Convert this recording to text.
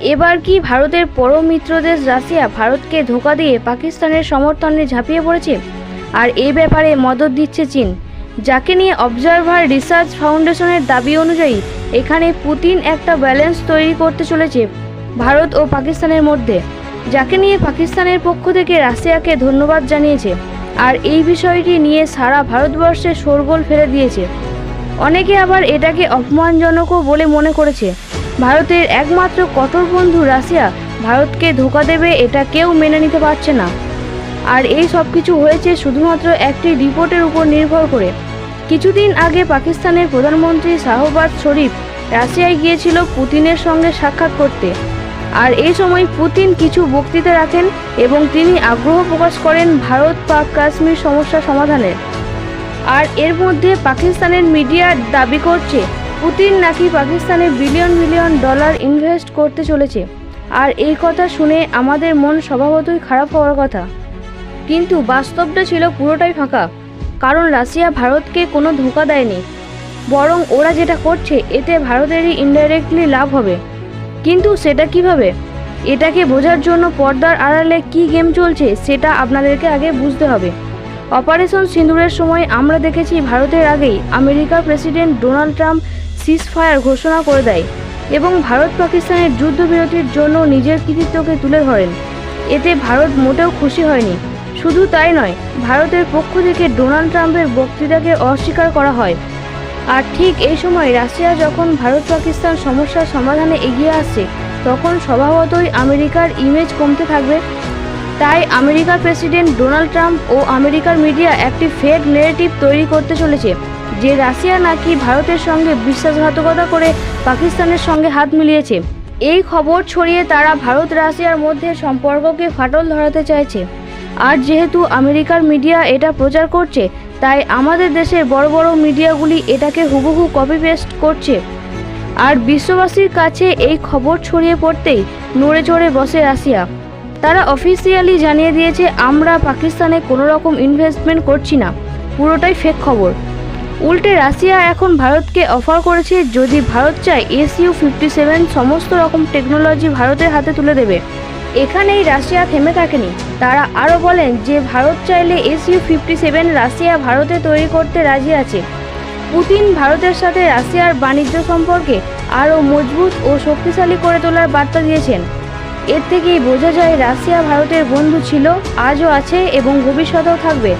এবার কি ভারতের পরম মিত্র দেশ রাশিয়া ভারতকে ধোকা দিয়ে পাকিস্তানের সমর্থনে ঝাঁপিয়ে পড়েছে? আর এই ব্যাপারে মদত দিচ্ছে চীন। যাকে নিয়ে অবজারভার রিসার্চ ফাউন্ডেশনের দাবি অনুযায়ী, এখানে পুতিন একটা ব্যালেন্স তৈরি করতে চলেছে ভারত ও পাকিস্তানের মধ্যে। যাকে নিয়ে পাকিস্তানের পক্ষ থেকে রাশিয়াকে ধন্যবাদ জানিয়েছে। আর এই বিষয়টি নিয়ে সারা ভারতবর্ষে শোরগোল ফেলে দিয়েছে। অনেকে আবার এটাকে অপমানজনকও বলে মনে করেছে। ভারতের একমাত্র কঠোর বন্ধু রাশিয়া, ভারতকে ধোকা দেবে এটা কেউ মেনে নিতে পারছে না। আর এই সব কিছু হয়েছে শুধুমাত্র একটি রিপোর্টের উপর নির্ভর করে। কিছুদিন আগে পাকিস্তানের প্রধানমন্ত্রী শাহবাজ শরীফ রাশিয়ায় গিয়েছিল পুতিনের সঙ্গে সাক্ষাৎ করতে। আর এই সময় পুতিন কিছু বক্তৃতা রাখেন এবং তিনি আগ্রহ প্রকাশ করেন ভারত পাক কাশ্মীর সমস্যা সমাধানের। আর এর মধ্যে পাকিস্তানের মিডিয়া দাবি করছে পুতিন নাকি পাকিস্তানে বিলিয়ন বিলিয়ন ডলার ইনভেস্ট করতে চলেছে। আর এই কথা শুনে আমাদের মন স্বভাবতই খারাপ হওয়ার কথা। কিন্তু বাস্তবটা ছিল পুরোটাই ফাঁকা। কারণ রাশিয়া ভারতকে কোনো ধোকা দেয়নি। বরং ওরা যেটা করছে, এতে ভারতেরই ইনডাইরেক্টলি লাভ হবে। কিন্তু সেটা কীভাবে? এটাকে বোঝার জন্য পর্দার আড়ালে কি গেম চলছে, সেটা আপনাদেরকে আগে বুঝতে হবে। অপারেশন সিঁদুরের সময় আমরা দেখেছি ভারতের আগেই আমেরিকার president Donald Trump ceasefire ঘোষণা করে দেয় এবং ভারত পাকিস্তানের যুদ্ধবিরতির জন্য নিজের কৃতিত্বকে তুলে ধরেন। এতে ভারত মোটেও খুশি হয়নি। শুধু তাই নয়, ভারতের পক্ষ থেকে ডোনাল্ড ট্রাম্পের বক্তৃতাকে অস্বীকার করা হয়। আর ঠিক এই সময় রাশিয়া যখন ভারত পাকিস্তান সমস্যার সমাধানে এগিয়ে আসছে, তখন স্বভাবতই আমেরিকার ইমেজ কমতে থাকবে। তাই আমেরিকার প্রেসিডেন্ট ডোনাল্ড ট্রাম্প ও আমেরিকার মিডিয়া একটি ফেক নেগেটিভ তৈরি করতে চলেছে। যে রাশিয়া নাকি ভারতের সঙ্গে বিশ্বাসঘাতকতা করে পাকিস্তানের সঙ্গে হাত মিলিয়েছে। এই খবর ছড়িয়ে তারা ভারত রাশিয়ার মধ্যে সম্পর্ককে ফাটল ধরাতে চাইছে। আর যেহেতু আমেরিকার মিডিয়া এটা প্রচার করছে, তাই আমাদের দেশের বড় বড় মিডিয়াগুলি এটাকে হুবহু কপি পেস্ট করছে। আর বিশ্ববাসীর কাছে এই খবর ছড়িয়ে পড়তেই নড়ে চড়ে বসে রাশিয়া। তারা অফিসিয়ালি জানিয়ে দিয়েছে, আমরা পাকিস্তানে কোনো রকম ইনভেস্টমেন্ট করছি না। পুরোটাই ফেক খবর। উল্টে রাশিয়া এখন ভারতকে অফার করেছে যদি ভারত চায় এসইউ ফিফটি সেভেন সমস্ত রকম টেকনোলজি ভারতের হাতে তুলে দেবে। এখানেই রাশিয়া থেমে থাকেনি। তারা আরও বলেন যে ভারত চাইলে এসইউ ফিফটি সেভেন রাশিয়া ভারতে তৈরি করতে রাজি আছে। পুতিন ভারতের সাথে রাশিয়ার বাণিজ্য সম্পর্কে আরও মজবুত ও শক্তিশালী করে তোলার বার্তা দিয়েছেন। এর থেকেই বোঝা যায় রাশিয়া ভারতের বন্ধু ছিল, আজও আছে এবং ভবিষ্যতেও থাকবে।